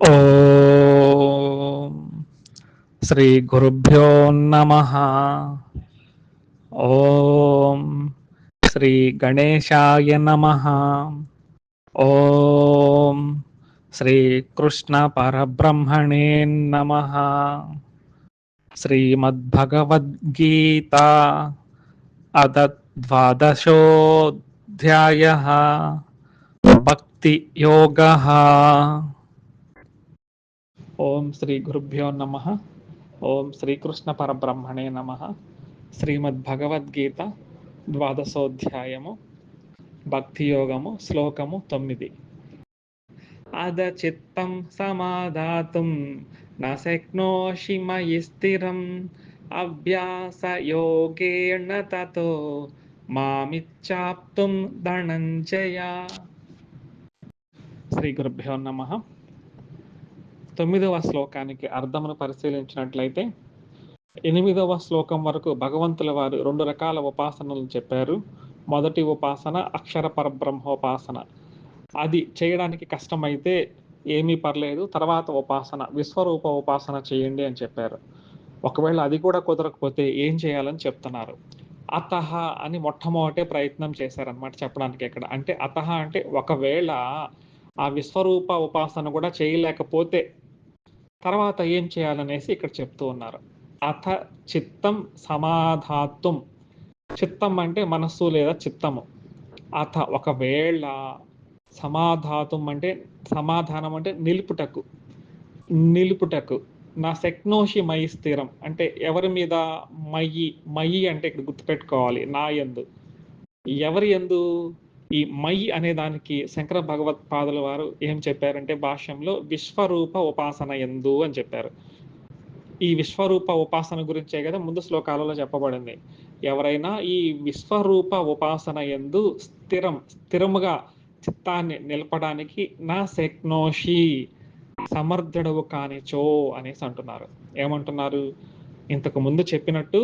ఓం శ్రీ గురుభ్యో నమ ఓం శ్రీ గణేశాయ నమ ఓం శ్రీ కృష్ణ పరబ్రహ్మణే నమ శ్రీమద్భగవద్గీత అద ద్వాదశోధ్యాయ భక్తి యోగ ఓం శ్రీ గురుభ్యో నమ. ఓం శ్రీకృష్ణ పరబ్రహ్మణే నమ. శ్రీమద్ భగవద్గీత ద్వాదశోధ్యాయము భక్తి యోగము శ్లోకము తొమ్మిది. అద చిత్తం సమాధాతుం నశక్నోషి మయి స్థిరం. అభ్యాస యోగేణ తతో మామిచ్చాప్తుం ధనంజయ. శ్రీ గురుభ్యో నమ. తొమ్మిదవ శ్లోకానికి అర్థమును పరిశీలించినట్లయితే ఎనిమిదవ శ్లోకం వరకు భగవంతుల వారు రెండు రకాల ఉపాసనలు చెప్పారు. మొదటి ఉపాసన అక్షర పరబ్రహ్మోపాసన. అది చేయడానికి కష్టమైతే ఏమీ పర్లేదు. తర్వాత ఉపాసన విశ్వరూప ఉపాసన చేయండి అని చెప్పారు. ఒకవేళ అది కూడా కుదరకపోతే ఏం చేయాలని చెప్తున్నారు? అతహ అని మొట్టమొదటే ప్రయత్నం చేశారనమాట చెప్పడానికి ఇక్కడ అంటే అతహ అంటే ఒకవేళ ఆ విశ్వరూప ఉపాసన కూడా చేయలేకపోతే తర్వాత ఏం చేయాలనేసి ఇక్కడ చెప్తూ ఉన్నారు. అథ చిత్తం సమాధాత్వం చిత్తం అంటే మనస్సు లేదా చిత్తము. అథ ఒకవేళ సమాధాతం అంటే సమాధానం అంటే నిలుపుటకు. నిలుపుటకు. నా శక్నోషి మయి స్థిరం. అంటే ఎవరి మీద మయి మయి అంటే ఇక్కడ గుర్తుపెట్టుకోవాలి. నా ఎందు ఎవరి ఎందు ఈ మై అనే దానికి శంకర భగవత్పాదుల వారు ఏం చెప్పారంటే భాష్యంలో విశ్వరూప ఉపాసన ఎందు అని చెప్పారు. ఈ విశ్వరూప ఉపాసన గురించే కదా ముందు శ్లోకాలలో చెప్పబడింది. ఎవరైనా ఈ విశ్వరూప ఉపాసన ఎందు స్థిరం స్థిరముగా చిత్తాన్ని నిలపడానికి నా శక్నోషి సమర్థుడవు కానిచో అనేసి అంటున్నారు. ఏమంటున్నారు? ఇంతకు ముందు చెప్పినట్టు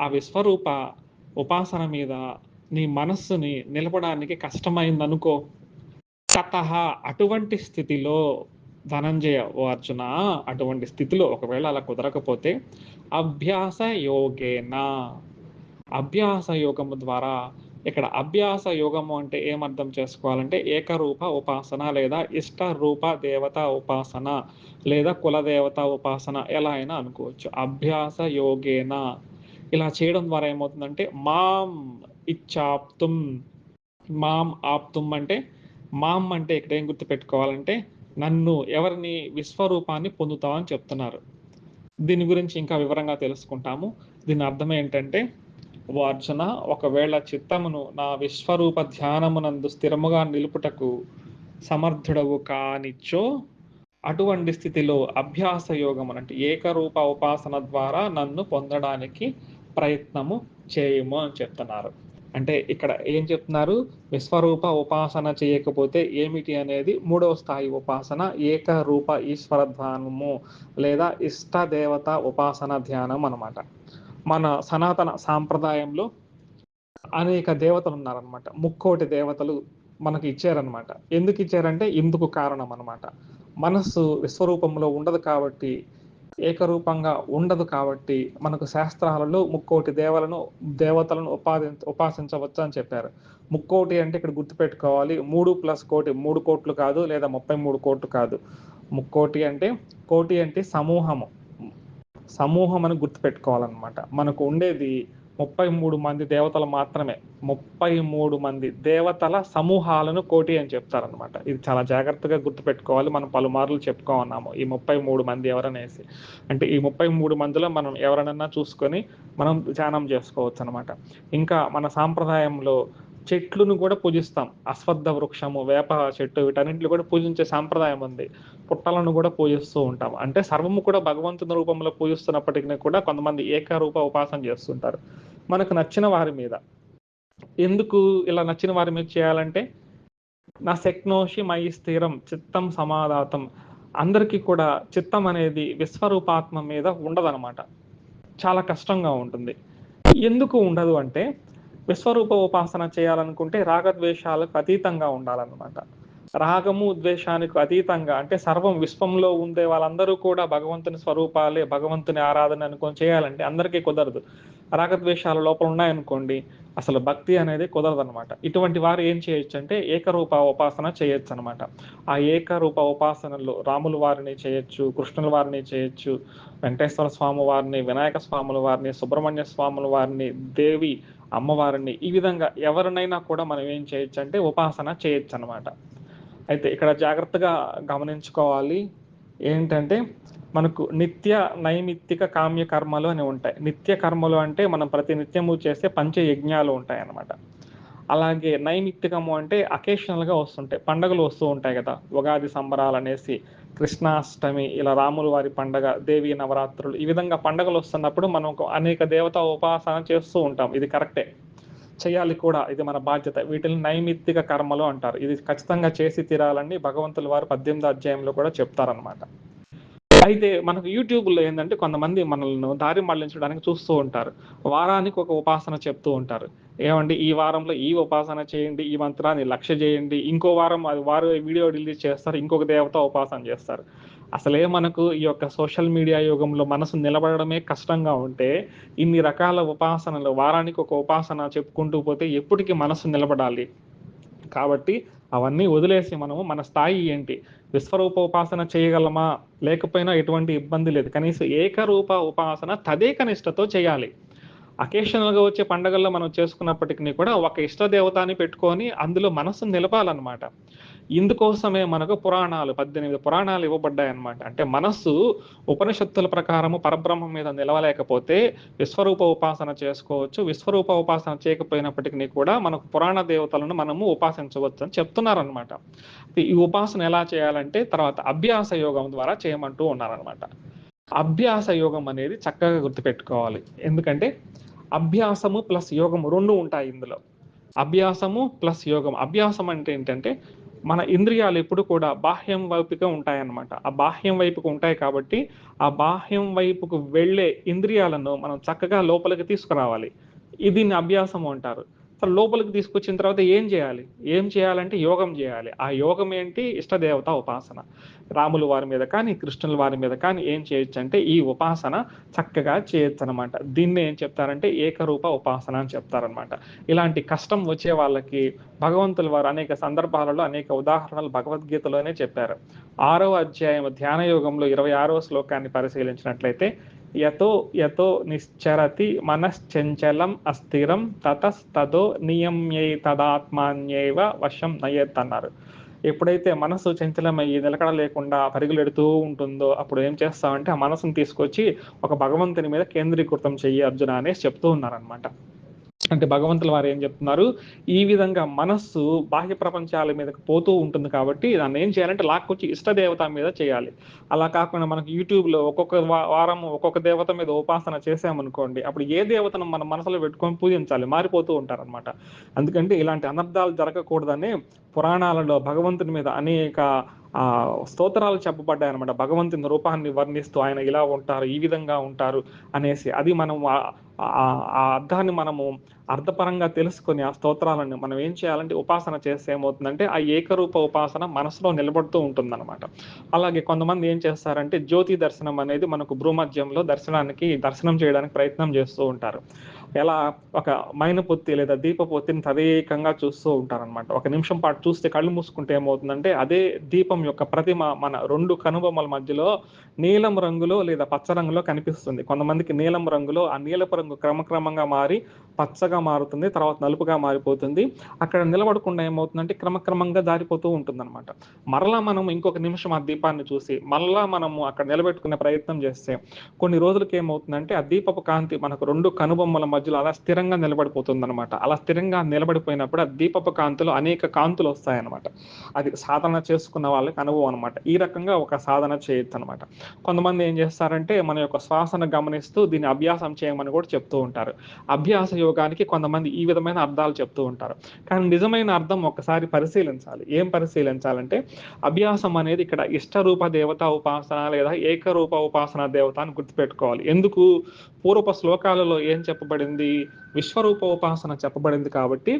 ఆ విశ్వరూప ఉపాసన మీద నీ మనస్సుని నిలపడానికి కష్టమైంది అనుకో కథ అటువంటి స్థితిలో ధనంజయ ఓ అర్జున అటువంటి స్థితిలో ఒకవేళ అలా కుదరకపోతే అభ్యాస యోగేనా? అభ్యాస యోగము ద్వారా ఇక్కడ అభ్యాస యోగము అంటే ఏమర్థం చేసుకోవాలంటే ఏకరూప ఉపాసన లేదా ఇష్ట రూప దేవత ఉపాసన లేదా కులదేవత ఉపాసన ఎలా అయినా అనుకోవచ్చు. అభ్యాస యోగేనా? ఇలా చేయడం ద్వారా ఏమవుతుందంటే మాం ఇచ్చాప్తుం. మాం ఆప్తుం అంటే మాం అంటే ఇక్కడ ఏం గుర్తుపెట్టుకోవాలంటే నన్ను ఎవరిని విశ్వరూపాన్ని పొందుతామని చెప్తున్నారు. దీని గురించి ఇంకా వివరంగా తెలుసుకుంటాము. దీని అర్థం ఏంటంటే ఓ అర్జున ఒకవేళ చిత్తమును నా విశ్వరూప ధ్యానమునందు స్థిరముగా నిలుపుటకు సమర్థుడవు కానిచ్చో అటువంటి స్థితిలో అభ్యాస యోగం అంటే ఏకరూప ఉపాసన ద్వారా నన్ను పొందడానికి ప్రయత్నము చేయము అని చెప్తున్నారు. అంటే ఇక్కడ ఏం చెప్తున్నారు? విశ్వరూప ఉపాసన చేయకపోతే ఏమిటి అనేది మూడవ స్థాయి ఉపాసన ఏకరూప ఈశ్వర ధ్యానము లేదా ఇష్ట దేవత ఉపాసన ధ్యానం అనమాట మన సనాతన సాంప్రదాయంలో అనేక దేవతలు ఉన్నారనమాట ముక్కోటి దేవతలు మనకు ఇచ్చారనమాట ఎందుకు ఇచ్చారంటే ఇందుకు కారణం అనమాట మనస్సు విశ్వరూపంలో ఉండదు కాబట్టి ఏకరూపంగా ఉండదు కాబట్టి మనకు శాస్త్రాలలో ముక్కోటి దేవలను దేవతలను ఉపాధి ఉపాసించవచ్చు అని చెప్పారు. ముక్కోటి అంటే ఇక్కడ గుర్తుపెట్టుకోవాలి. మూడు ప్లస్ కోటి మూడు కోట్లు కాదు లేదా ముప్పై మూడు కోట్లు కాదు. ముక్కోటి అంటే కోటి అంటే సమూహము. సమూహం అని గుర్తుపెట్టుకోవాలన్నమాట. మనకు ఉండేది ముప్పై మూడు మంది దేవతలు మాత్రమే. ముప్పై మూడు మంది దేవతల సమూహాలను కోటి అని చెప్తారనమాట ఇది చాలా జాగ్రత్తగా గుర్తుపెట్టుకోవాలి. మనం పలుమార్లు చెప్పుకోమన్నాము ఈ ముప్పై మూడు మంది ఎవరనేసి. అంటే ఈ ముప్పై మూడు మందిలో మనం ఎవరినన్నా చూసుకొని మనం ధ్యానం చేసుకోవచ్చు అనమాట ఇంకా మన సాంప్రదాయంలో చెట్లను కూడా పూజిస్తాం. అశ్వత్థ వృక్షము వేప చెట్టు వీటన్నింటిని కూడా పూజించే సాంప్రదాయం ఉంది. పుట్టలను కూడా పూజిస్తూ ఉంటాం. అంటే సర్వము కూడా భగవంతుని రూపంలో పూజిస్తున్నప్పటికీ కూడా కొంతమంది ఏకరూప ఉపాసన చేస్తుంటారు. మనకు నచ్చిన వారి మీద. ఎందుకు ఇలా నచ్చిన వారి మీద చేయాలంటే నా శక్నోషి మై స్థిరం చిత్తం సమాధాతం అందరికీ కూడా చిత్తం అనేది విశ్వరూపాత్మ మీద ఉండదన్నమాట. చాలా కష్టంగా ఉంటుంది. ఎందుకు ఉండదు అంటే విశ్వరూప ఉపాసన చేయాలనుకుంటే రాగద్వేషాలకు అతీతంగా ఉండాలన్నమాట. రాగము ద్వేషానికి అతీతంగా అంటే సర్వం విశ్వంలో ఉండే వాళ్ళందరూ కూడా భగవంతుని స్వరూపాలే భగవంతుని ఆరాధన అనుకొని చేయాలంటే అందరికీ కుదరదు. రాగద్వేషాల లోపల ఉన్నాయనుకోండి అసలు భక్తి అనేది కుదరదు అనమాట ఇటువంటి వారు ఏం చేయొచ్చు అంటే ఏకరూప ఉపాసన చేయొచ్చు అనమాట ఆ ఏకరూప ఉపాసనలో రాముల వారిని చేయొచ్చు కృష్ణుల వారిని చేయొచ్చు వెంకటేశ్వర స్వామి వారిని వినాయక స్వాముల వారిని సుబ్రహ్మణ్య స్వాముల వారిని దేవి అమ్మవారిని ఈ విధంగా ఎవరినైనా కూడా మనం ఏం చేయొచ్చు అంటే ఉపాసన చేయొచ్చు అనమాట అయితే ఇక్కడ జాగ్రత్తగా గమనించుకోవాలి. ఏంటంటే మనకు నిత్య నైమిత్తిక కామ్య కర్మలు అని ఉంటాయి. నిత్య కర్మలు అంటే మనం ప్రతి నిత్యము చేసే పంచ యజ్ఞాలు ఉంటాయి అన్నమాట అలాగే నైమిత్తికము అంటే అకేషనల్గా వస్తుంటాయి. పండగలు వస్తూ ఉంటాయి కదా. ఉగాది సంబరాలు అనేసి కృష్ణాష్టమి ఇలా రాముల వారి పండగ దేవి నవరాత్రులు ఈ విధంగా పండగలు వస్తున్నప్పుడు మనం అనేక దేవత ఉపాసన చేస్తూ ఉంటాం. ఇది కరెక్టే. చేయాలి కూడా ఇది మన బాధ్యత. వీటిని నైమిత్తిక కర్మలు అంటారు. ఇది ఖచ్చితంగా చేసి తీరాలని భగవంతుల వారు పద్దెనిమిది అధ్యాయంలో కూడా చెప్తారనమాట అయితే మనకు యూట్యూబ్లో ఏంటంటే కొంతమంది మనల్ని దారి మళ్ళించడానికి చూస్తూ ఉంటారు. వారానికి ఒక ఉపాసన చెప్తూ ఉంటారు. ఏమండి ఈ వారంలో ఈ ఉపాసన చేయండి ఈ మంత్రాన్ని లక్ష్య చేయండి ఇంకో వారం అది వారు వీడియో రిలీజ్ చేస్తారు ఇంకొక దేవత ఉపాసన చేస్తారు. అసలే మనకు ఈ యొక్క సోషల్ మీడియా యుగంలో మనసు నిలబడమే కష్టంగా ఉంటే ఇన్ని రకాల ఉపాసనలు వారానికి ఒక ఉపాసన చెప్పుకుంటూ పోతే ఎప్పటికీ మనసు నిలబడాలి. కాబట్టి అవన్నీ వదిలేసి మనము మన స్థాయి ఏంటి? విశ్వరూప ఉపాసన చేయగలమా? లేకపోయినా ఎటువంటి ఇబ్బంది లేదు. కనీసం ఏకరూప ఉపాసన తదేక నిష్టతో చేయాలి. అకేషనల్గా వచ్చే పండగల్లో మనం చేసుకున్నప్పటికీ కూడా ఒక ఇష్ట దేవతాన్ని పెట్టుకొని అందులో మనసు నిలపాలన్నమాట. ఇందుకోసమే మనకు పురాణాలు పద్దెనిమిది పురాణాలు ఇవ్వబడ్డాయి అనమాట అంటే మనస్సు ఉపనిషత్తుల ప్రకారము పరబ్రహ్మం మీద నిలవలేకపోతే విశ్వరూప ఉపాసన చేసుకోవచ్చు. విశ్వరూప ఉపాసన చేయకపోయినప్పటికీ కూడా మనకు పురాణ దేవతలను మనము ఉపాసించవచ్చు అని చెప్తున్నారనమాట ఈ ఉపాసన ఎలా చేయాలంటే తర్వాత అభ్యాస యోగం ద్వారా చేయమంటూ ఉన్నారనమాట అభ్యాస యోగం అనేది చక్కగా గుర్తుపెట్టుకోవాలి. ఎందుకంటే అభ్యాసము ప్లస్ యోగము రెండు ఉంటాయి ఇందులో. అభ్యాసము ప్లస్ యోగం. అభ్యాసం అంటే ఏంటంటే మన ఇంద్రియాలు ఎప్పుడు కూడా బాహ్యం వైపుగా ఉంటాయన్నమాట. ఆ బాహ్యం వైపుకు ఉంటాయి కాబట్టి ఆ బాహ్యం వైపుకు వెళ్ళే ఇంద్రియాలను మనం చక్కగా లోపలికి తీసుకురావాలి. ఇది దీన్ని అభ్యాసం అంటారు. లోపలికి తీసుకొచ్చిన తర్వాత ఏం చేయాలి? ఏం చేయాలంటే యోగం చేయాలి. ఆ యోగం ఏంటి? ఇష్టదేవత ఉపాసన. రాముల వారి మీద కానీ కృష్ణుల వారి మీద కానీ ఏం చేయొచ్చు అంటే ఈ ఉపాసన చక్కగా చేయొచ్చు అనమాట దీన్ని ఏం చెప్తారంటే ఏకరూప ఉపాసన అని చెప్తారనమాట. ఇలాంటి కష్టం వచ్చే వాళ్ళకి భగవంతుల వారు అనేక సందర్భాలలో అనేక ఉదాహరణలు భగవద్గీతలోనే చెప్పారు. ఆరో అధ్యాయం ధ్యాన యోగంలో ఇరవై ఆరో శ్లోకాన్ని పరిశీలించినట్లయితే యతో యతో నిశ్చరతి మనశ్చంచలం అస్థిరం తతస్తదో నియమ్యై తదాత్మాన్యైవ వశం నయేత్ అన్నారు. ఎప్పుడైతే మనసు చంచలమయ్యి నిలకడ లేకుండా పరుగులెడుతూ ఉంటుందో అప్పుడు ఏం చేస్తామంటే ఆ మనసును తీసుకొచ్చి ఒక భగవంతుని మీద కేంద్రీకృతం చెయ్యి అర్జున అనేసి చెప్తూ ఉన్నారనమాట అంటే భగవంతుల వారు ఏం చెప్తున్నారు? ఈ విధంగా మనస్సు బాహ్య ప్రపంచాల మీదకి పోతూ ఉంటుంది కాబట్టి దాన్ని ఏం చేయాలంటే లాక్కొచ్చి ఇష్ట దేవత మీద చేయాలి. అలా కాకుండా మనకు యూట్యూబ్లో ఒక్కొక్క వారం ఒక్కొక్క దేవత మీద ఉపాసన చేసామనుకోండి అప్పుడు ఏ దేవతను మన మనసులో పెట్టుకొని పూజించాలి? మారిపోతూ ఉంటారనమాట అందుకంటే ఇలాంటి అనర్థాలు జరగకూడదని పురాణాలలో భగవంతుని మీద అనేక ఆ స్తోత్రాలు చెప్పబడ్డాయి అనమాట భగవంతుని రూపాన్ని వర్ణిస్తూ ఆయన ఇలా ఉంటారు ఈ విధంగా ఉంటారు అనేసి. అది మనం ఆ అర్థాన్ని మనము అర్థపరంగా తెలుసుకొని ఆ స్తోత్రాలను మనం ఏం చేయాలంటే ఉపాసన చేస్తే ఏమవుతుందంటే ఆ ఏకరూప ఉపాసన మనసులో నిలబడుతూ ఉంటుందన్నమాట. అలాగే కొంతమంది ఏం చేస్తారంటే జ్యోతి దర్శనం అనేది మనకు భూమధ్యంలో దర్శనానికి దర్శనం చేయడానికి ప్రయత్నం చేస్తూ ఉంటారు. ఎలా? ఒక మైనపొత్తి లేదా దీపపొత్తిని తదేకంగా చూస్తూ ఉంటారనమాట ఒక నిమిషం పాటు చూస్తే కళ్ళు మూసుకుంటే ఏమవుతుందంటే అదే దీపం యొక్క ప్రతిమ మన రెండు కనుబొమ్మల మధ్యలో నీలం రంగులో లేదా పచ్చ రంగులో కనిపిస్తుంది. కొంతమందికి నీలం రంగులో ఆ నీలపు రంగు క్రమక్రమంగా మారి పచ్చగా మారుతుంది తర్వాత నలుపుగా మారిపోతుంది. అక్కడ నిలబడకుండా ఏమవుతుందంటే క్రమక్రమంగా జారిపోతూ ఉంటుంది అనమాట మరలా మనం ఇంకొక నిమిషం ఆ దీపాన్ని చూసి మరలా మనము అక్కడ నిలబెట్టుకునే ప్రయత్నం చేస్తే కొన్ని రోజులకి ఏమవుతుందంటే ఆ దీపపు కాంతి మనకు రెండు కనుబొమ్మల మధ్యలో అలా స్థిరంగా నిలబడిపోతుంది అనమాట అలా స్థిరంగా నిలబడిపోయినప్పుడు ఆ దీపపు కాంతిలో అనేక కాంతులు వస్తాయన్నమాట. అది సాధన చేసుకున్న వాళ్ళకి అనుభవం అనమాట ఈ రకంగా ఒక సాధన చేయొచ్చు అనమాట కొంతమంది ఏం చేస్తారంటే మన యొక్క శ్వాసను గమనిస్తూ దీన్ని అభ్యాసం చేయమని కూడా చెప్తూ ఉంటారు. అభ్యాస యోగానికి కొంతమంది ఈ విధమైన అర్థాలు చెప్తూ ఉంటారు. కానీ నిజమైన అర్థం ఒకసారి పరిశీలించాలి. ఏం పరిశీలించాలంటే అభ్యాసం అనేది ఇక్కడ ఇష్టరూప దేవత ఉపాసన లేదా ఏకరూప ఉపాసన దేవత అని గుర్తుపెట్టుకోవాలి. ఎందుకు? పూర్వప శ్లోకాలలో ఏం చెప్పబడింది? విశ్వరూప ఉపాసన చెప్పబడింది కాబట్టి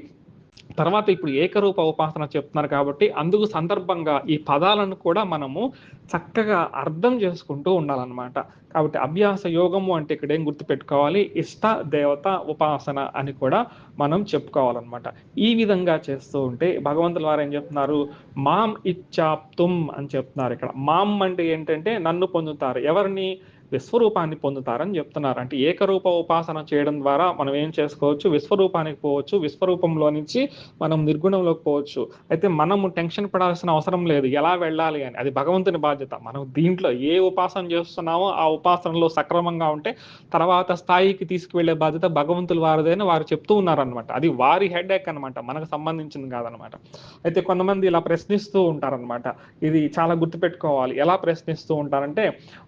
తర్వాత ఇప్పుడు ఏకరూప ఉపాసన చెప్తున్నారు కాబట్టి అందుకు సందర్భంగా ఈ పదాలను కూడా మనము చక్కగా అర్థం చేసుకుంటూ ఉండాలన్నమాట. కాబట్టి అభ్యాస యోగము అంటే ఇక్కడ ఏం గుర్తుపెట్టుకోవాలి? ఇష్ట దేవత ఉపాసన అని కూడా మనం చెప్పుకోవాలన్నమాట. ఈ విధంగా చేస్తూ ఉంటే భగవంతుల వారు ఏం చెప్తున్నారు? మాం ఇచ్చాప్తుం అని చెప్తున్నారు ఇక్కడ. మాం అంటే ఏంటంటే నన్ను పొందుతారు. ఎవరిని? విశ్వరూపాన్ని పొందుతారని చెప్తున్నారు. అంటే ఏకరూప ఉపాసన చేయడం ద్వారా మనం ఏం చేసుకోవచ్చు? విశ్వరూపానికి పోవచ్చు విశ్వరూపంలో నుంచి మనం నిర్గుణంలోకి పోవచ్చు. అయితే మనము టెన్షన్ పడాల్సిన అవసరం లేదు. ఎలా వెళ్ళాలి అని. అది భగవంతుని బాధ్యత. మనం దీంట్లో ఏ ఉపాసన చేస్తున్నామో ఆ ఉపాసనలో సక్రమంగా ఉంటే తర్వాత స్థాయికి తీసుకువెళ్ళే బాధ్యత భగవంతులు వారిదని వారు చెప్తూ ఉన్నారనమాట అది వారి హెడ్ ఎక్ అనమాట మనకు సంబంధించింది కాదనమాట అయితే కొంతమంది ఇలా ప్రశ్నిస్తూ ఉంటారనమాట ఇది చాలా గుర్తుపెట్టుకోవాలి. ఎలా ప్రశ్నిస్తూ ఉంటారంటే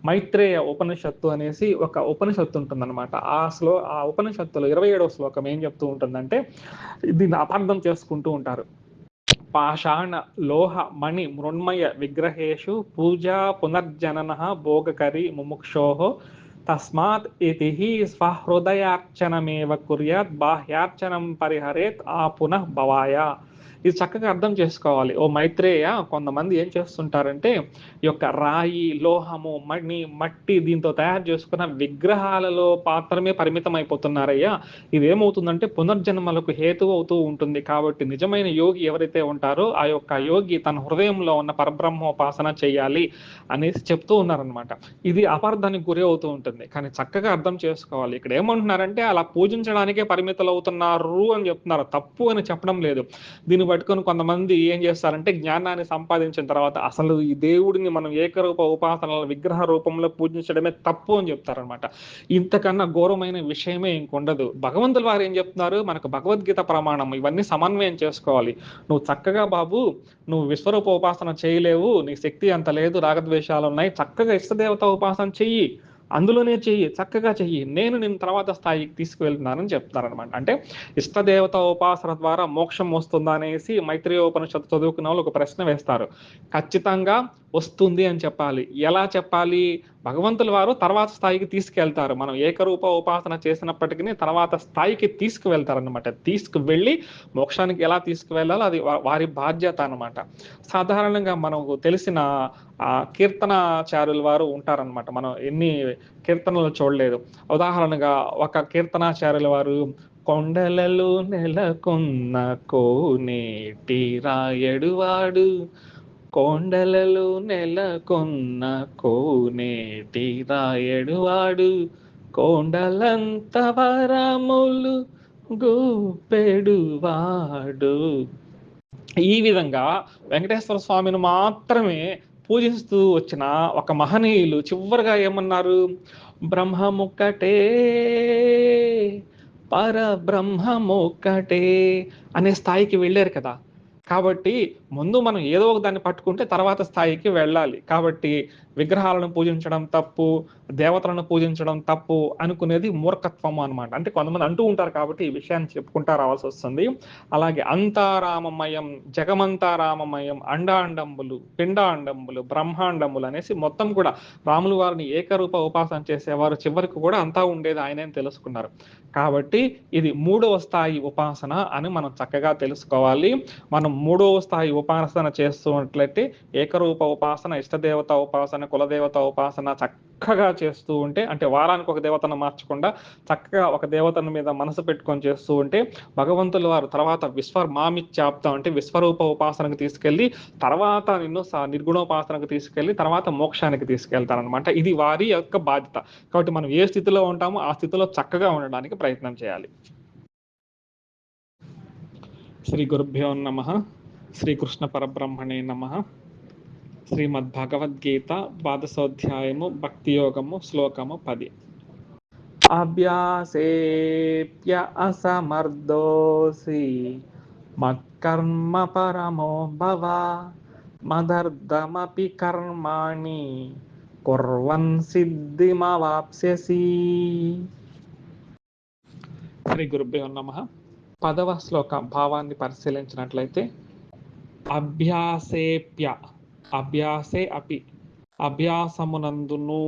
మైత్రేయ ఉపనిషత్తు అనేసి ఒక ఉపనిషత్తు ఉంటుందన్నమాట. ఆ శ్లో ఆ ఉపనిషత్తులో ఇరవై ఏడవ శ్లోకం ఏం చెప్తూ ఉంటుందంటే దీన్ని అపార్థం చేసుకుంటూ ఉంటారు. పాషాణ లోహ మణి మృణ్మయ విగ్రహేషు పూజా పునర్జనన భోగకరి ముముక్షోహ తస్మాత్ ఇది స్వహృదయార్చనమేవ కుర్యాత్ బాహ్యార్చనం పరిహరేత్ ఆ పునః భవాయ ఇది చక్కగా అర్థం చేసుకోవాలి. ఓ మైత్రేయ కొంతమంది ఏం చేస్తుంటారంటే ఈ యొక్క రాయి లోహము మణి మట్టి దీంతో తయారు చేసుకున్న విగ్రహాలలో పాత్రమే పరిమితం అయిపోతున్నారయ్యా ఇది ఏమవుతుందంటే పునర్జన్మలకు హేతు అవుతూ ఉంటుంది. కాబట్టి నిజమైన యోగి ఎవరైతే ఉంటారో ఆ యొక్క యోగి తన హృదయంలో ఉన్న పరబ్రహ్మోపాసన చేయాలి అనేసి చెప్తూ ఉన్నారనమాట ఇది అపార్థానికి గురి అవుతూ ఉంటుంది. కానీ చక్కగా అర్థం చేసుకోవాలి. ఇక్కడ ఏమంటున్నారంటే అలా పూజించడానికే పరిమితులు అవుతున్నారు అని చెప్తున్నారు. తప్పు అని చెప్పడం లేదు. దీని పట్టుకొని కొంతమంది ఏం చేస్తారంటే జ్ఞానాన్ని సంపాదించిన తర్వాత అసలు ఈ దేవుడిని మనం ఏకరూప ఉపాసనల విగ్రహ రూపంలో పూజించడమే తప్పు అని చెప్తారనమాట ఇంతకన్నా ఘోరమైన విషయమే ఇంకొండదు. భగవంతుల వారు ఏం చెప్తున్నారు? మనకు భగవద్గీత ప్రమాణం ఇవన్నీ సమన్వయం చేసుకోవాలి. నువ్వు చక్కగా బాబు నువ్వు విశ్వరూప ఉపాసన చేయలేవు నీ శక్తి అంత లేదు రాగద్వేషాలు ఉన్నాయి చక్కగా ఇష్టదేవత ఉపాసన చెయ్యి. అందులోనే చెయ్యి చక్కగా చెయ్యి. నేను నేను తర్వాత స్థాయికి తీసుకువెళ్తున్నానని చెప్తారనమాట అంటే ఇష్టదేవత ఉపాసన ద్వారా మోక్షం వస్తుందా అనేసి మైత్రేయోపనిషత్తు చదువుకున్న వాళ్ళు ఒక ప్రశ్న వేస్తారు. ఖచ్చితంగా వస్తుంది అని చెప్పాలి. ఎలా చెప్పాలి? భగవంతుల వారు తర్వాత స్థాయికి తీసుకెళ్తారు. మనం ఏకరూప ఉపాసన చేసినప్పటికీ తర్వాత స్థాయికి తీసుకువెళ్తారనమాట తీసుకువెళ్ళి మోక్షానికి ఎలా తీసుకువెళ్ళాలో అది వారి బాధ్యత అనమాట సాధారణంగా మనకు తెలిసిన ఆ కీర్తనాచార్యుల వారు ఉంటారనమాట మనం ఎన్ని కీర్తనలు చూడలేదు. ఉదాహరణగా ఒక కీర్తనాచార్యుల వారు కొండలలో నెలకొన్న కోనేటి రాయడువాడు కొండలలో నెలకొన్న కోనేటి రాయడువాడు కొండలంత వరములు గూపెడువాడు ఈ విధంగా వెంకటేశ్వర స్వామిని మాత్రమే పూజిస్తూ వచ్చిన ఒక మహనీయులు చివరిగా ఏమన్నారు? బ్రహ్మముక్కటే పరబ్రహ్మముక్కటే అనే స్థాయికి వెళ్ళారు కదా. కాబట్టి ముందు మనం ఏదో ఒక దాన్ని పట్టుకుంటే తర్వాత స్థాయికి వెళ్ళాలి. కాబట్టి విగ్రహాలను పూజించడం తప్పు దేవతలను పూజించడం తప్పు అనుకునేది మూర్ఖత్వం అనమాట అంటే కొంతమంది అంటూ ఉంటారు కాబట్టి ఈ విషయాన్ని చెప్పుకుంటా రావాల్సి వస్తుంది. అలాగే అంతారామమయం జగమంతారామమయం అండాండంబులు పిండాండంబులు బ్రహ్మాండములు అనేసి మొత్తం కూడా రాములు వారిని ఏకరూప ఉపాసన చేసేవారు చివరికి కూడా అంతా ఉండేది ఆయనే తెలుసుకున్నారు. కాబట్టి ఇది మూడవ స్థాయి ఉపాసన అని మనం చక్కగా తెలుసుకోవాలి. మనం మూడవ స్థాయి ఉపాసన చేస్తున్నట్లయితే ఏకరూప ఉపాసన ఇష్టదేవత ఉపాసన కులదేవత ఉపాసన చక్కగా చేస్తూ ఉంటే అంటే వారానికి ఒక దేవతను మార్చకుండా చక్కగా ఒక దేవతను మీద మనసు పెట్టుకొని చేస్తూ ఉంటే భగవంతుల వారు తర్వాత విశ్వమామిత్యాప్తం అంటే విశ్వరూప ఉపాసనకు తీసుకెళ్ళి తర్వాత నిన్ను నిర్గుణోపాసనకు తీసుకెళ్ళి తర్వాత మోక్షానికి తీసుకెళ్తారనమాట ఇది వారి యొక్క బాధ్యత. కాబట్టి మనం ఏ స్థితిలో ఉంటామో ఆ స్థితిలో చక్కగా ఉండడానికి ప్రయత్నం చేయాలి. శ్రీ గురుభ్యో నమ. శ్రీకృష్ణ పరబ్రహ్మణే నమ. శ్రీమద్భగవద్గీత ద్వాదశోధ్యాయము భక్తి యోగము శ్లోకము పది. అభ్యాసేప్య అసమర్థోసి మత్కర్మ పరమో భవ మదర్థమపి కర్మాణి కుర్వన్ సిద్ధిమవాప్స్యసి. శ్రీ గురుభ్యో నమ. పదవ శ్లోక భావాన్ని పరిశీలించినట్లయితే అభ్యాసేప్య అభ్యాసే అపి అభ్యాసమునందును.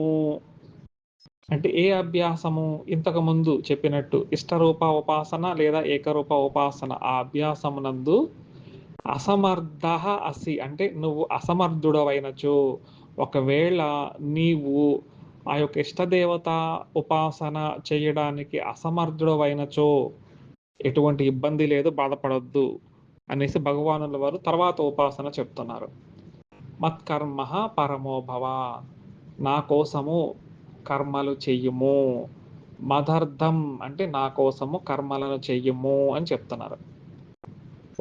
అంటే ఏ అభ్యాసము? ఇంతకుముందు చెప్పినట్టు ఇష్టరూప ఉపాసన లేదా ఏకరూప ఉపాసన. ఆ అభ్యాసమునందు అసమర్థ అసి అంటే నువ్వు అసమర్థుడవైనచో. ఒకవేళ నీవు ఆ యొక్క ఇష్టదేవత ఉపాసన చేయడానికి అసమర్థుడవైనచో ఎటువంటి ఇబ్బంది లేదు బాధపడొద్దు అనేసి భగవానుల వారు తర్వాత ఉపాసన చెప్తున్నారు. మత్కర్మ పరమోభవ నా కోసము కర్మలు చెయ్యము మదర్థం అంటే నా కోసము కర్మలను చెయ్యము అని చెప్తున్నారు.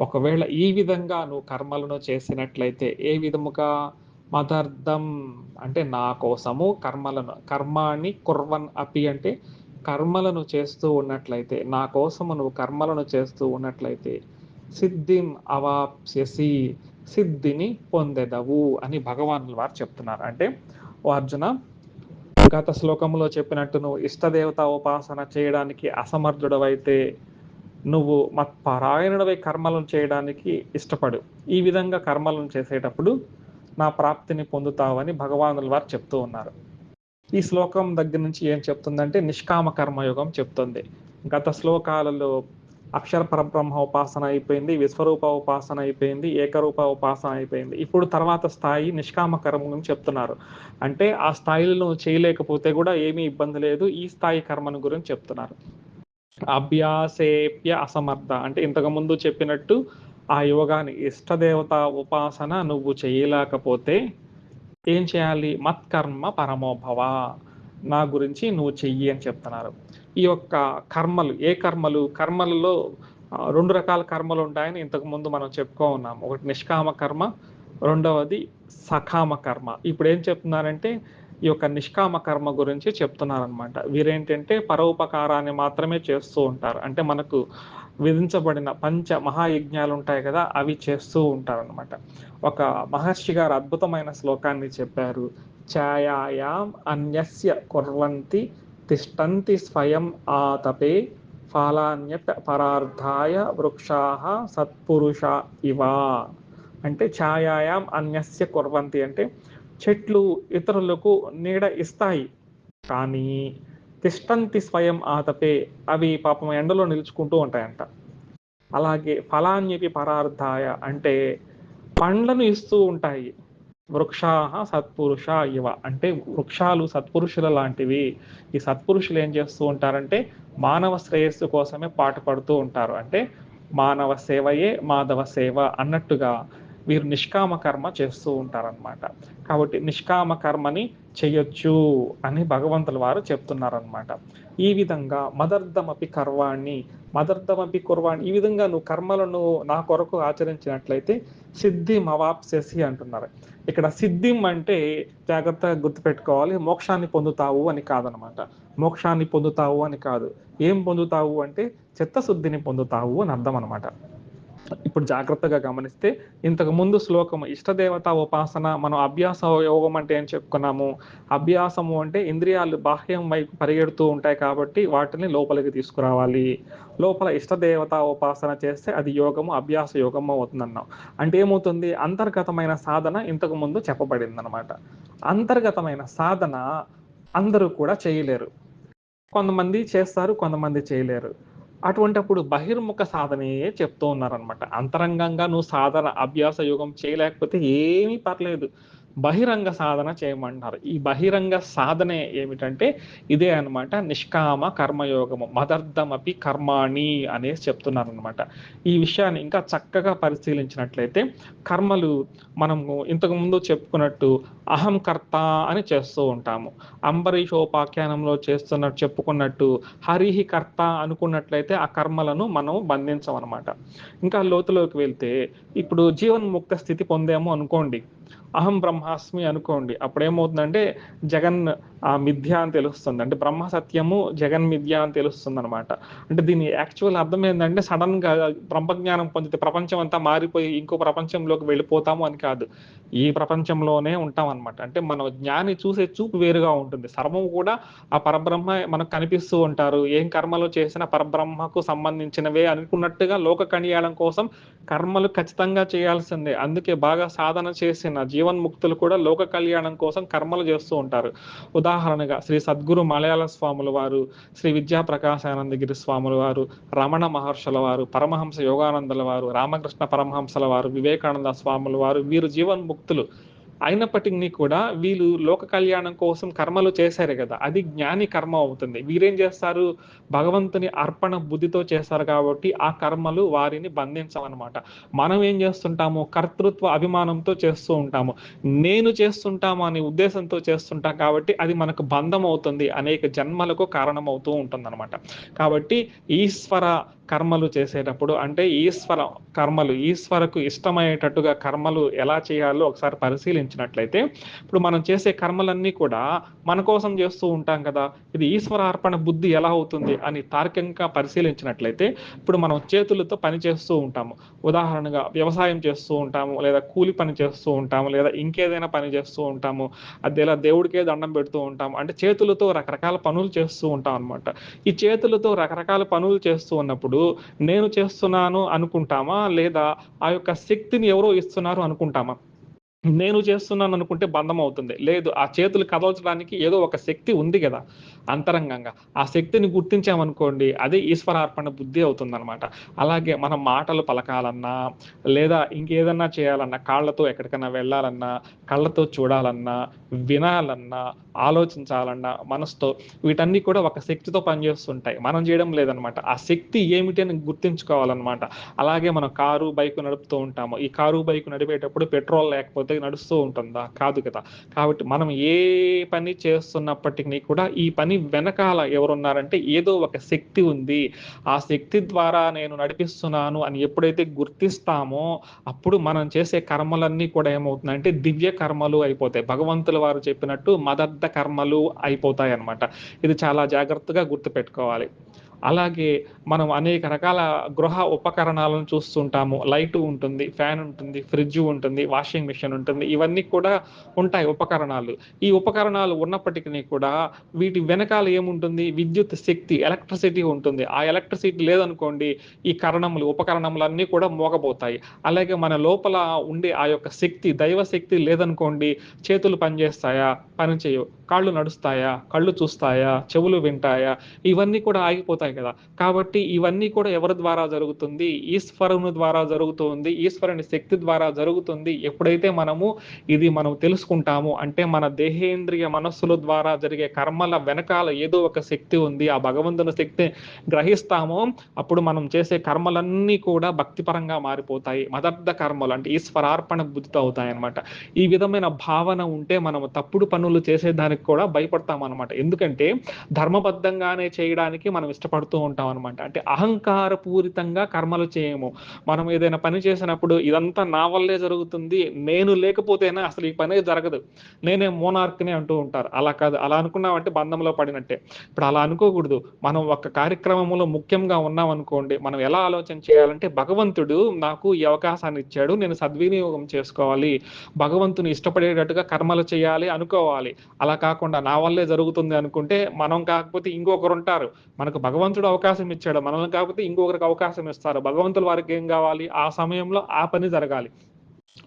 ఒకవేళ ఈ విధంగా నువ్వు కర్మలను చేసినట్లయితే ఏ విధముగా? మదర్థం అంటే నా కోసము కర్మలను కర్మాన్ని కుర్వన్ అపి అంటే కర్మలను చేస్తూ ఉన్నట్లయితే నా కోసము నువ్వు కర్మలను చేస్తూ ఉన్నట్లయితే సిద్ధిం అవాప్స్యసి. సిద్ధిని పొందెదవు అని భగవానుల వారు చెప్తున్నారు. అంటే ఓ అర్జున గత శ్లోకంలో చెప్పినట్టు నువ్వు ఇష్టదేవత ఉపాసన చేయడానికి అసమర్థుడవైతే నువ్వు మత్పరాయణుడవై కర్మలను చేయడానికి ఇష్టపడు. ఈ విధంగా కర్మలను చేసేటప్పుడు నా ప్రాప్తిని పొందుతావని భగవానుల వారు చెప్తూ ఉన్నారు. ఈ శ్లోకం దగ్గర నుంచి ఏం చెప్తుందంటే నిష్కామ కర్మయోగం చెప్తుంది. గత శ్లోకాలలో అక్షర పరబ్రహ్మ ఉపాసన అయిపోయింది విశ్వరూప ఉపాసన అయిపోయింది ఏకరూప ఉపాసన అయిపోయింది. ఇప్పుడు తర్వాత స్థాయి నిష్కామ కర్మ గురించి చెప్తున్నారు. అంటే ఆ స్థాయిలో చేయలేకపోతే కూడా ఏమీ ఇబ్బంది లేదు ఈ స్థాయి కర్మను గురించి చెప్తున్నారు. అభ్యాసేప్య అసమర్థ అంటే ఇంతకు ముందు చెప్పినట్టు ఆ యోగాన్ని ఇష్టదేవత ఉపాసన నువ్వు చేయలేకపోతే ఏం చేయాలి? మత్కర్మ పరమోభవ నా గురించి నువ్వు చెయ్యి అని చెప్తున్నారు. ఈ యొక్క కర్మలు ఏ కర్మలు? కర్మలలో రెండు రకాల కర్మలు ఉంటాయని ఇంతకుముందు మనం చెప్పుకో ఉన్నాం. ఒకటి నిష్కామ కర్మ రెండవది సకామ కర్మ. ఇప్పుడు ఏం చెప్తున్నారంటే ఈ యొక్క నిష్కామ కర్మ గురించి చెప్తున్నారనమాట వీరేంటంటే పరోపకారాన్ని మాత్రమే చేస్తూ ఉంటారు. అంటే మనకు విధించబడిన పంచ మహాయజ్ఞాలు ఉంటాయి కదా అవి చేస్తూ ఉంటారనమాట ఒక మహర్షి గారు అద్భుతమైన శ్లోకాన్ని చెప్పారు. ఛాయాయాం అన్యస్య కుర్వంతి తిష్టంతి స్వయం ఆతపే ఫలాన్యత పరార్థాయ వృక్షా సత్పురుష ఇవ. అంటే ఛాయాయాం అన్యస్య కుర్వంతి అంటే చెట్లు ఇతరులకు నీడ ఇస్తాయి. కానీ తిష్టంతి స్వయం ఆతపే అవి పాపం ఎండలో నిలుచుకుంటూ ఉంటాయంట. అలాగే ఫలాన్యపి పరార్థాయ అంటే పండ్లను ఇస్తూ ఉంటాయి. వృక్షాహ సత్పురుష ఇవ. అంటే వృక్షాలు సత్పురుషుల లాంటివి. ఈ సత్పురుషులు ఏం చేస్తూ ఉంటారంటే మానవ శ్రేయస్సు కోసమే పాటుపడుతూ ఉంటారు. అంటే మానవ సేవయే మాధవ సేవ అన్నట్టుగా వీరు నిష్కామ కర్మ చేస్తూ ఉంటారనమాట కాబట్టి నిష్కామ కర్మని చేయొచ్చు అని భగవంతుల వారు చెప్తున్నారనమాట ఈ విధంగా మదర్థమపి కర్వాణి మదర్థమపి కుర్వాణి ఈ విధంగా నువ్వు కర్మలను నా కొరకు ఆచరించినట్లయితే సిద్ధిం అవాప్సేసి అంటున్నారు. ఇక్కడ సిద్ధిం అంటే జాగ్రత్తగా గుర్తుపెట్టుకోవాలి మోక్షాన్ని పొందుతావు అని కాదనమాట మోక్షాన్ని పొందుతావు అని కాదు. ఏం పొందుతావు అంటే చిత్తశుద్ధిని పొందుతావు అని అర్థం అనమాట ఇప్పుడు జాగ్రత్తగా గమనిస్తే ఇంతకు ముందు శ్లోకం ఇష్టదేవత ఉపాసన మనం అభ్యాస యోగం అంటే ఏం చెప్పుకున్నాము? అభ్యాసము అంటే ఇంద్రియాలు బాహ్యం వైపు పరిగెడుతూ ఉంటాయి కాబట్టి వాటిని లోపలికి తీసుకురావాలి. లోపల ఇష్టదేవత ఉపాసన చేస్తే అది యోగము అభ్యాస యోగము అవుతుందన్నాం. అంటే ఏమవుతుంది? అంతర్గతమైన సాధన ఇంతకు ముందు చెప్పబడింది అనమాట అంతర్గతమైన సాధన అందరూ కూడా చేయలేరు. కొంతమంది చేస్తారు కొంతమంది చేయలేరు. అటువంటప్పుడు బహిర్ముఖ సాధనయే చెప్తూ ఉన్నారనమాట అంతరంగంగా నువ్వు సాధన అభ్యాస యోగం చేయలేకపోతే ఏమీ పర్లేదు. బహిరంగ సాధన చేయమంటారు. ఈ బహిరంగ సాధనే ఏమిటంటే ఇదే అనమాట నిష్కామ కర్మయోగము మదర్థమపి కర్మాణి అనేసి చెప్తున్నారు అనమాట ఈ విషయాన్ని ఇంకా చక్కగా పరిశీలించినట్లయితే కర్మలు మనము ఇంతకుముందు చెప్పుకున్నట్టు అహం కర్త అని చేస్తూ ఉంటాము. అంబరీషోపాఖ్యానంలో చేస్తున్నట్టు చెప్పుకున్నట్టు హరిహి కర్త అనుకున్నట్లయితే ఆ కర్మలను మనం బంధించమన్నమాట. ఇంకా లోతులోకి వెళ్తే ఇప్పుడు జీవన్ముక్త స్థితి పొందాము అనుకోండి. అహం బ్రహ్మాస్మి అనుకోండి. అప్పుడు ఏమవుతుందంటే జగన్ మిథ్య అని తెలుస్తుంది. అంటే బ్రహ్మ సత్యము జగన్ మిథ్య అని తెలుస్తుంది అనమాట అంటే దీని యాక్చువల్ అర్థం ఏంటంటే సడన్గా బ్రహ్మజ్ఞానం పొందితే ప్రపంచం అంతా మారిపోయి ఇంకో ప్రపంచంలోకి వెళ్ళిపోతాము అని కాదు. ఈ ప్రపంచంలోనే ఉంటాం అనమాట అంటే మన జ్ఞాని చూసే చూపు వేరుగా ఉంటుంది. సర్వం కూడా ఆ పరబ్రహ్మ మనకు కనిపిస్తూ ఉంటారు. ఏం కర్మలు చేసినా పరబ్రహ్మకు సంబంధించినవే అనుకున్నట్టుగా లోక కణియాళం కోసం కర్మలు ఖచ్చితంగా చేయాల్సిందే. అందుకే బాగా సాధన చేసిన జీవ జీవన్ముక్తులు కూడా లోక కళ్యాణం కోసం కర్మలు చేస్తూ ఉంటారు. ఉదాహరణగా శ్రీ సద్గురు మలయాళ స్వాముల వారు శ్రీ విద్యా ప్రకాశానందగిరి స్వాముల వారు రమణ మహర్షుల వారు పరమహంస యోగానందల వారు రామకృష్ణ పరమహంసల వారు వివేకానంద స్వాముల వారు వీరు జీవన్ముక్తులు అయినప్పటికీ కూడా వీళ్ళు లోక కళ్యాణం కోసం కర్మలు చేశారు కదా అది జ్ఞాని కర్మ అవుతుంది. వీరేం చేస్తారు? భగవంతుని అర్పణ బుద్ధితో చేస్తారు కాబట్టి ఆ కర్మలు వారిని బంధించమన్నమాట మనం ఏం చేస్తుంటాము? కర్తృత్వ అభిమానంతో చేస్తూ ఉంటాము. నేను చేస్తుంటాము అనే ఉద్దేశంతో చేస్తుంటాం కాబట్టి అది మనకు బంధం అవుతుంది అనేక జన్మలకు కారణం అవుతూ ఉంటుంది కాబట్టి ఈశ్వర కర్మలు చేసేటప్పుడు అంటే ఈశ్వర కర్మలు ఈశ్వరకు ఇష్టమయ్యేటట్టుగా కర్మలు ఎలా చేయాలో ఒకసారి పరిశీలించినట్లయితే ఇప్పుడు మనం చేసే కర్మలన్నీ కూడా మన కోసం చేస్తూ ఉంటాం కదా ఇది ఈశ్వర అర్పణ బుద్ధి ఎలా అవుతుంది అని తార్కికంగా పరిశీలించినట్లయితే ఇప్పుడు మనం చేతులతో పని చేస్తూ ఉంటాము. ఉదాహరణగా వ్యవసాయం చేస్తూ ఉంటాము లేదా కూలి పని చేస్తూ ఉంటాము లేదా ఇంకేదైనా పని చేస్తూ ఉంటాము అది ఎలా దేవుడికే దండం పెడుతూ ఉంటాము అంటే చేతులతో రకరకాల పనులు చేస్తూ ఉంటాం అనమాట ఈ చేతులతో రకరకాల పనులు చేస్తూ ఉన్నప్పుడు నేను చేస్తున్నాను అనుకుంటామా? లేదా ఆ యొక్క శక్తిని ఎవరో ఇస్తున్నారు అనుకుంటామా? నేను చేస్తున్నాను అనుకుంటే బంధం అవుతుంది. లేదు ఆ చేతులు కదల్చడానికి ఏదో ఒక శక్తి ఉంది కదా అంతరంగంగా. ఆ శక్తిని గుర్తించామనుకోండి అదే ఈశ్వరార్పణ బుద్ధి అవుతుంది అనమాట అలాగే మనం మాటలు పలకాలన్నా లేదా ఇంకేదన్నా చేయాలన్నా కాళ్ళతో ఎక్కడికైనా వెళ్ళాలన్నా కళ్ళతో చూడాలన్నా వినాలన్నా ఆలోచించాలన్నా మనసుతో వీటన్నీ కూడా ఒక శక్తితో పనిచేస్తుంటాయి. మనం చేయడం లేదనమాట ఆ శక్తి ఏమిటి అని గుర్తించుకోవాలన్నమాట. అలాగే మనం కారు బైక్ నడుపుతూ ఉంటాము. ఈ కారు బైక్ నడిపేటప్పుడు పెట్రోల్ లేకపోతే నడుస్తూ ఉంటుందా? కాదు కదా. కాబట్టి మనం ఏ పని చేస్తున్నప్పటికీ కూడా ఈ పని వెనకాల ఎవరున్నారంటే ఏదో ఒక శక్తి ఉంది. ఆ శక్తి ద్వారా నేను నడిపిస్తున్నాను అని ఎప్పుడైతే గుర్తిస్తామో అప్పుడు మనం చేసే కర్మలన్నీ కూడా ఏమవుతుందంటే దివ్య కర్మలు అయిపోతాయి. భగవంతుల వారు చెప్పినట్టు మదర్థ కర్మలు అయిపోతాయి అన్నమాట ఇది చాలా జాగ్రత్తగా గుర్తుపెట్టుకోవాలి. అలాగే మనం అనేక రకాల గృహ ఉపకరణాలను చూస్తుంటాము. లైట్ ఉంటుంది ఫ్యాన్ ఉంటుంది ఫ్రిడ్జ్ ఉంటుంది వాషింగ్ మిషన్ ఉంటుంది. ఇవన్నీ కూడా ఉంటాయి ఉపకరణాలు. ఈ ఉపకరణాలు ఉన్నప్పటికీ కూడా వీటి వెనకాల ఏముంటుంది? విద్యుత్ శక్తి ఎలక్ట్రిసిటీ ఉంటుంది. ఆ ఎలక్ట్రిసిటీ లేదనుకోండి ఈ కరణములు ఉపకరణములు అన్నీ కూడా మోగబోతాయి. అలాగే మన లోపల ఉండే ఆ యొక్క శక్తి దైవ శక్తి లేదనుకోండి చేతులు పనిచేస్తాయా? పని చేయవు కాళ్ళు నడుస్తాయా? కళ్ళు చూస్తాయా? చెవులు వింటాయా? ఇవన్నీ కూడా ఆగిపోతాయి. కదా. కాబట్టి ఇవన్నీ కూడా ఎవరి ద్వారా జరుగుతుంది? ఈశ్వరుని ద్వారా జరుగుతుంది. ఈశ్వరుని శక్తి ద్వారా జరుగుతుంది. ఎప్పుడైతే మనము ఇది మనం తెలుసుకుంటాము అంటే మన దేహేంద్రియ మనస్సుల ద్వారా జరిగే కర్మల వెనకాల ఏదో ఒక శక్తి ఉంది. ఆ భగవంతుని శక్తి గ్రహిస్తామో అప్పుడు మనం చేసే కర్మలన్నీ కూడా భక్తిపరంగా మారిపోతాయి. మదర్థ కర్మలు అంటే ఈశ్వరార్పణ బుద్ధితో అవుతాయి అనమాట ఈ విధమైన భావన ఉంటే మనం తప్పుడు పనులు చేసేదానికి కూడా భయపడతాం అనమాట ఎందుకంటే ధర్మబద్ధంగానే చేయడానికి మనం ఇష్టపడుతూ ఉంటాం అనమాట అంటే అహంకార పూరితంగా కర్మలు చేయము. మనం ఏదైనా పని చేసినప్పుడు ఇదంతా నా వల్లే జరుగుతుంది. నేను లేకపోతేనే అసలు ఈ పని జరగదు. నేనే మోనార్క్నే అంటూ ఉంటారు. అలా కాదు. అలా అనుకున్నామంటే బంధంలో పడినట్టే. ఇప్పుడు అలా అనుకోకూడదు. మనం ఒక కార్యక్రమంలో ముఖ్యంగా ఉన్నాం అనుకోండి మనం ఎలా ఆలోచన చేయాలంటే భగవంతుడు నాకు ఈ అవకాశాన్ని ఇచ్చాడు. నేను సద్వినియోగం చేసుకోవాలి. భగవంతుని ఇష్టపడేటట్టుగా కర్మలు చేయాలి అనుకోవాలి. అలా కాకుండా నా వల్లే జరుగుతుంది అనుకుంటే మనం కాకపోతే ఇంకొకరు ఉంటారు. మనకు భగవంతుడు అవకాశం ఇచ్చాడు. మనల్ని కాకపోతే ఇంకొకరికి అవకాశం ఇస్తారు. భగవంతుల వారికి ఏం కావాలి? ఆ సమయంలో ఆ పని జరగాలి.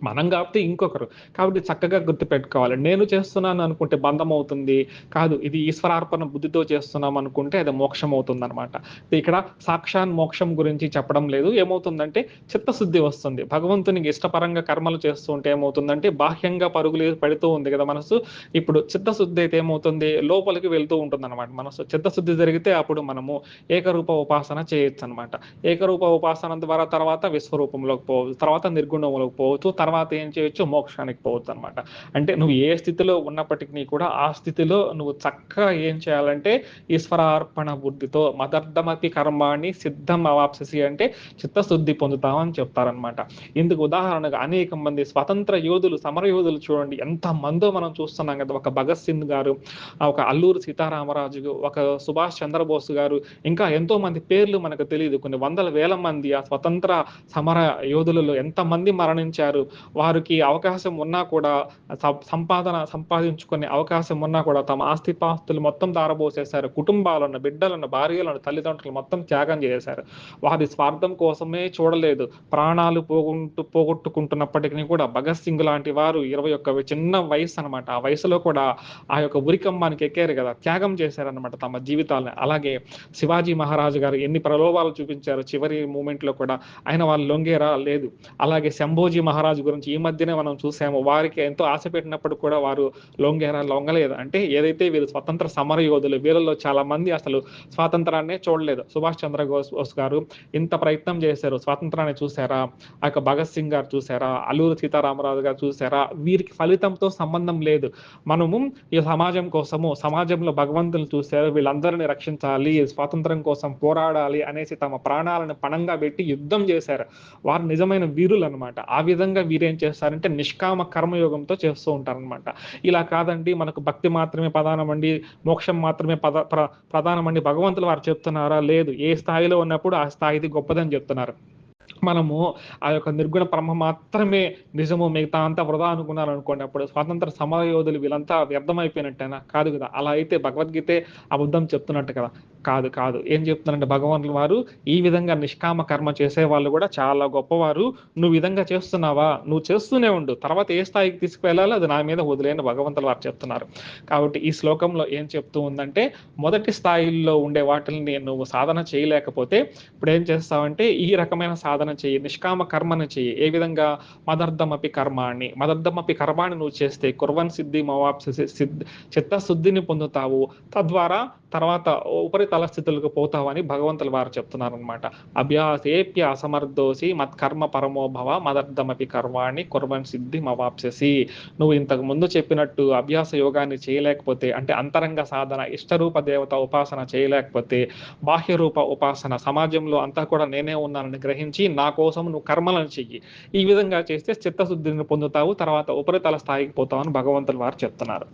మనం కాబట్టి ఇంకొకరు. కాబట్టి చక్కగా గుర్తుపెట్టుకోవాలి. నేను చేస్తున్నాను అనుకుంటే బంధం అవుతుంది కాదు ఇది ఈశ్వరార్పణ బుద్ధితో చేస్తున్నాం అనుకుంటే అది మోక్షం అవుతుంది అనమాట ఇక్కడ సాక్షాన్ మోక్షం గురించి చెప్పడం లేదు. ఏమవుతుందంటే చిత్తశుద్ధి వస్తుంది. భగవంతునికి ఇష్టపరంగా కర్మలు చేస్తూ ఉంటే ఏమవుతుందంటే బాహ్యంగా పరుగులు పెడుతూ ఉంది కదా మనసు. ఇప్పుడు చిత్తశుద్ధి అయితే ఏమవుతుంది? లోపలికి వెళ్తూ ఉంటుంది అనమాట మనసు. చిత్తశుద్ధి జరిగితే అప్పుడు మనము ఏకరూప ఉపాసన చేయొచ్చు అనమాట ఏకరూప ఉపాసన ద్వారా తర్వాత విశ్వరూపంలోకి పోవచ్చు తర్వాత నిర్గుణంలోకి పోవచ్చు తర్వాత ఏం చేయొచ్చు? మోక్షానికి పోవచ్చు అనమాట అంటే నువ్వు ఏ స్థితిలో ఉన్నప్పటికీ కూడా ఆ స్థితిలో నువ్వు చక్కగా ఏం చేయాలంటే ఈశ్వరార్పణ బుద్ధితో మదర్థమతి కర్మాన్ని సిద్ధం అవాప్ససి అంటే చిత్తశుద్ధి పొందుతామని చెప్తారనమాట ఇందుకు ఉదాహరణగా అనేక మంది స్వతంత్ర యోధులు సమర యోధులు చూడండి. ఎంత మందో మనం చూస్తున్నాం కదా. ఒక భగత్ సింగ్ గారు ఒక అల్లూరు సీతారామరాజు ఒక సుభాష్ చంద్రబోస్ గారు ఇంకా ఎంతో మంది పేర్లు మనకు తెలియదు కొన్ని వందల వేల మంది ఆ స్వతంత్ర సమర యోధులలో ఎంత మంది మరణించారు? వారికి అవకాశం ఉన్నా కూడా సంపాదన సంపాదించుకునే అవకాశం ఉన్నా కూడా తమ ఆస్తిపాస్తులు మొత్తం దారబోసేశారు. కుటుంబాలను బిడ్డలను భార్యలను తల్లిదండ్రులు మొత్తం త్యాగం చేశారు వారి స్వార్థం కోసమే చూడలేదు. ప్రాణాలు పోగొట్టు పోగొట్టుకుంటున్నప్పటికీ కూడా భగత్ సింగ్ లాంటి వారు ఇరవై ఒక్క చిన్న వయసు అనమాట ఆ వయసులో కూడా ఆ యొక్క ఉరికంబానికి ఎక్కారు కదా. త్యాగం చేశారనమాట తమ జీవితాలను. అలాగే శివాజీ మహారాజు గారు ఎన్ని ప్రలోభాలు చూపించారు చివరి మూమెంట్లో కూడా ఆయన వాళ్ళు లొంగేరా లేదు. అలాగే శంభోజీ మహారాజు గురించి ఈ మధ్యనే మనం చూసాము. వారికి ఎంతో ఆశ పెట్టినప్పుడు కూడా వారు లొంగేరా లొంగలేదు. అంటే ఏదైతే వీరు స్వతంత్ర సమర యోధులు వీళ్ళలో చాలా మంది అసలు స్వాతంత్రాన్నే చూడలేదు. సుభాష్ చంద్రబోస్ బోస్ గారు ఇంత ప్రయత్నం చేశారు. స్వాతంత్రాన్ని చూసారా ఆ యొక్క భగత్ సింగ్ గారు చూసారా అల్లూరి సీతారామరాజు గారు చూసారా వీరికి ఫలితంతో సంబంధం లేదు. మనము ఈ సమాజం కోసము సమాజంలో భగవంతులు చూశారు. వీళ్ళందరినీ రక్షించాలి స్వాతంత్రం కోసం పోరాడాలి అనేసి తమ ప్రాణాలను పణంగా పెట్టి యుద్ధం చేశారు. వారు నిజమైన వీరులు అనమాట ఆ విధంగా వీరేం చేస్తారంటే నిష్కామ కర్మయోగంతో చేస్తూ ఉంటారనమాట ఇలా కాదండి మనకు భక్తి మాత్రమే ప్రధానమండి మోక్షం మాత్రమే పద ప్ర ప్రధానమండి భగవంతులు వారు చెప్తున్నారా? లేదు. ఏ స్థాయిలో ఉన్నప్పుడు ఆ స్థాయిది గొప్పదని చెప్తున్నారు. మనము ఆ యొక్క నిర్గుణ పరమ మాత్రమే నిజము మిగతా అంతా వృధా అనుకున్నారు అనుకోండి అప్పుడు స్వాతంత్ర సమర యోధులు వీళ్ళంతా వ్యర్థమైపోయినట్టేనా? కాదు కదా. అలా అయితే భగవద్గీతే అబద్ధం చెప్తున్నట్టు కదా. కాదు కాదు. ఏం చెప్తున్నారంటే భగవంతుల వారు ఈ విధంగా నిష్కామ కర్మ చేసే వాళ్ళు కూడా చాలా గొప్పవారు. నువ్వు విధంగా చేస్తున్నావా? నువ్వు చేస్తూనే ఉండు. తర్వాత ఏ స్థాయికి తీసుకువెళ్ళాలో అది నా మీద వదిలేని భగవంతుల వారు చెప్తున్నారు. కాబట్టి ఈ శ్లోకంలో ఏం చెప్తూ ఉందంటే మొదటి స్థాయిల్లో ఉండే వాటిని నువ్వు సాధన చేయలేకపోతే ఇప్పుడు ఏం చేస్తావంటే ఈ రకమైన సాధన చెయ్యి నిష్కామ కర్మను చెయ్యి ఏ విధంగా? మదర్థమపి కర్మాణి. మదర్థమపి కర్మాన్ని నువ్వు చేస్తే కుర్వన్ సిద్ధి మవాప్సి సిద్ధి చిత్తశుద్ధిని పొందుతావు. తద్వారా తర్వాత ఉపరితల స్థితులకు పోతావని భగవంతుల వారు చెప్తున్నారు అనమాట అభ్యాసేప్య అసమర్థోసి మత్కర్మ పరమోభవ మదర్థమపి కర్వాణి కుర్వన్ సిద్ధి మవాప్ససి నువ్వు ఇంతకు ముందు చెప్పినట్టు అభ్యాస యోగాన్ని చేయలేకపోతే అంటే అంతరంగ సాధన ఇష్టరూప దేవత ఉపాసన చేయలేకపోతే బాహ్య రూప ఉపాసన సమాజంలో అంతా కూడా నేనే ఉన్నానని గ్రహించి నా కోసం నువ్వు కర్మలను చెయ్యి. ఈ విధంగా చేస్తే చిత్తశుద్ధిని పొందుతావు తర్వాత ఉపరితల స్థాయికి పోతావని భగవంతుల వారు చెప్తున్నారు.